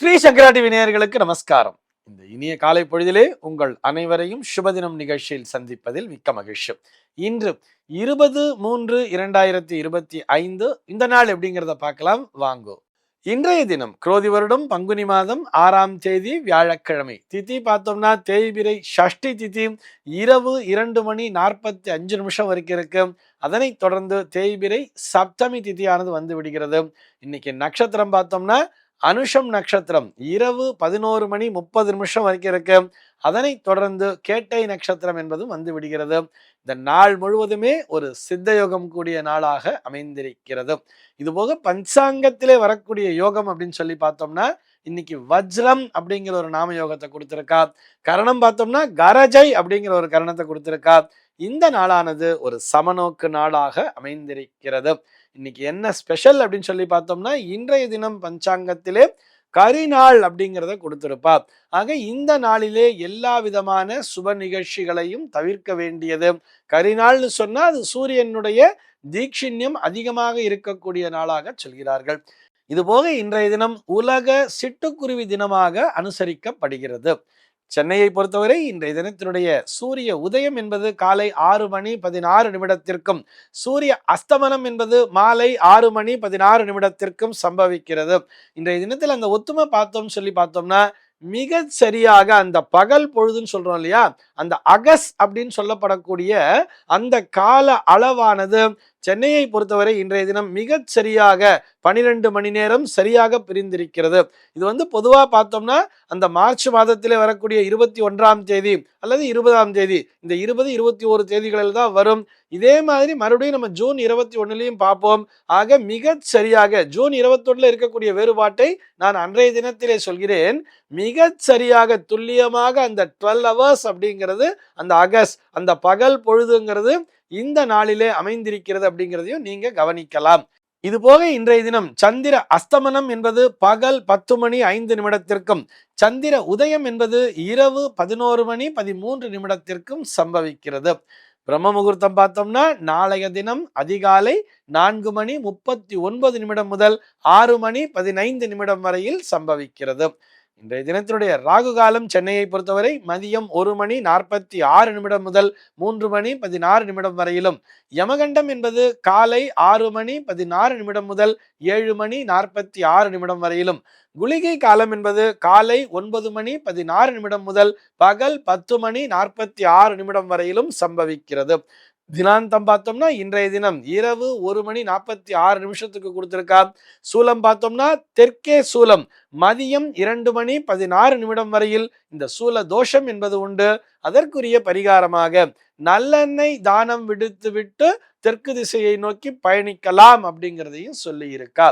ஸ்ரீ சங்கராட்டி விநாயகர்களுக்கு நமஸ்காரம். இந்த இனிய காலை பொழுதிலே உங்கள் அனைவரையும் சுபதினம் நிகழ்ச்சியில் சந்திப்பதில் மிக்க மகிழ்ச்சி. இன்று இருபது மூன்று இரண்டாயிரத்தி இருபத்தி ஐந்து இந்த நாள் எப்படிங்கிறத பார்க்கலாம். வாங்கோ. இன்றைய தினம் குரோதி வருடம் பங்குனி மாதம் ஆறாம் தேதி வியாழக்கிழமை. திதி பார்த்தோம்னா தேய்பிரை ஷஷ்டி திதி இரவு இரண்டு மணி நாற்பத்தி அஞ்சு நிமிஷம் வரைக்கும் இருக்கு. அதனைத் தொடர்ந்து தேய்பிரை சப்தமி திதியானது வந்து விடுகிறது. இன்னைக்கு நட்சத்திரம் பார்த்தோம்னா அனுஷம் நட்சத்திரம். இரவு பதினோரு மணி முப்பது நிமிஷம் வரைக்கும் இருக்கு. அதனைத் தொடர்ந்து கேட்டை நட்சத்திரம் என்பதும் வந்து விடுகிறது. இந்த நாள் முழுவதுமே ஒரு சித்த யோகம் கூடிய நாளாக அமைந்திருக்கிறது. இதுபோக பஞ்சாங்கத்திலே வரக்கூடிய யோகம் அப்படின்னு சொல்லி பார்த்தோம்னா இன்னைக்கு வஜ்ரம் அப்படிங்கிற ஒரு நாம யோகத்தை கொடுத்துருக்கா. கரணம் பார்த்தோம்னா கரஜை அப்படிங்கிற ஒரு கரணத்தை கொடுத்துருக்கா. இந்த நாளானது ஒரு சமநோக்கு நாளாக அமைந்திருக்கிறது. இன்னைக்கு என்ன ஸ்பெஷல் அப்படின்னு சொல்லி பார்த்தோம்னா இன்றைய தினம் பஞ்சாங்கத்திலே கரிநாள் அப்படிங்கிறத கொடுத்திருப்பா. ஆக இந்த நாளிலே எல்லா விதமான சுப நிகழ்ச்சிகளையும் தவிர்க்க வேண்டியது. கரிநாள்னு சொன்னா அது சூரியனுடைய தீட்சிண்யம் அதிகமாக இருக்கக்கூடிய நாளாக சொல்கிறார்கள். இதுபோக இன்றைய தினம் உலக சிட்டுக்குருவி தினமாக அனுசரிக்கப்படுகிறது. சென்னையை பொறுத்தவரை இன்றைய தினத்தினுடைய சூரிய உதயம் என்பது காலை ஆறு மணி பதினாறு நிமிடத்திற்கும் சூரிய அஸ்தமனம் என்பது மாலை ஆறு மணி பதினாறு நிமிடத்திற்கும் சம்பவிக்கிறது. இன்றைய தினத்தில் அந்த ஒத்துமை பார்த்தோம் சொல்லி பார்த்தோம்னா மிக சரியாக அந்த பகல் பொழுதுன்னு சொல்றோம் இல்லையா? அந்த அகஸ் அப்படின்னு சொல்லப்படக்கூடிய அந்த கால அளவானது சென்னையை பொறுத்தவரை இன்றைய தினம் மிகச் சரியாக பனிரெண்டு மணி நேரம் சரியாக பிரிந்திருக்கிறது. இது வந்து பொதுவாக பார்த்தோம்னா அந்த மார்ச் மாதத்திலே வரக்கூடிய இருபத்தி ஒன்றாம் தேதி அல்லது இருபதாம் தேதி இந்த இருபது இருபத்தி ஒரு தேதிகளில் தான் வரும். இதே மாதிரி மறுபடியும் நம்ம ஜூன் இருபத்தி ஒன்றுலையும் பார்ப்போம். ஆக மிகச் சரியாக ஜூன் இருபத்தொன்னில் இருக்கக்கூடிய வேறுபாட்டை நான் அன்றைய தினத்திலே சொல்கிறேன். மிகச் சரியாக துல்லியமாக அந்த டுவெல் ஹவர்ஸ் அப்படிங்கிறது அந்த அகஸ்ட் அந்த பகல் பொழுதுங்கிறது இந்த நாளிலே அமைந்திருக்கிறது அப்படிங்கிறதையும் நீங்க கவனிக்கலாம். இது போக இன்றைய தினம் சந்திர அஸ்தமனம் என்பது பகல் பத்து மணி ஐந்து நிமிடத்திற்கும் சந்திர உதயம் என்பது இரவு பதினோரு மணி பதிமூன்று நிமிடத்திற்கும் சம்பவிக்கிறது. பிரம்ம முகூர்த்தம் பார்த்தோம்னா நாளைய தினம் அதிகாலை நான்கு மணி முப்பத்தி ஒன்பது நிமிடம் முதல் ஆறு மணி பதினைந்து நிமிடம் வரையில் சம்பவிக்கிறது. இன்றைய தினத்தினுடைய ராகு காலம் சென்னையை பொறுத்தவரை மதியம் ஒரு மணி நாற்பத்தி ஆறு நிமிடம் முதல் மூன்று மணி பதினாறு நிமிடம் வரையிலும். யமகண்டம் என்பது காலை ஆறு மணி பதினாறு நிமிடம் முதல் ஏழு மணி நாற்பத்தி ஆறு நிமிடம் வரையிலும். குளிகை காலம் என்பது காலை ஒன்பது மணி பதினாறு நிமிடம் முதல் பகல் பத்து மணி நாற்பத்தி ஆறு நிமிடம் வரையிலும் சம்பவிக்கிறது. தினாந்தம் பார்த்தோம்னா இன்றைய தினம் இரவு ஒரு மணி நாற்பத்தி ஆறு நிமிஷத்துக்கு கொடுத்துருக்கா. சூலம் பார்த்தோம்னா தெற்கே சூலம். மதியம் இரண்டு மணி பதினாறு நிமிடம் வரையில் இந்த சூல தோஷம் என்பது உண்டு. அதற்குரிய பரிகாரமாக நல்லெண்ணெய் தானம் விடுத்து விட்டு தெற்கு திசையை நோக்கி பயணிக்கலாம் அப்படிங்கிறதையும் சொல்லி இருக்கா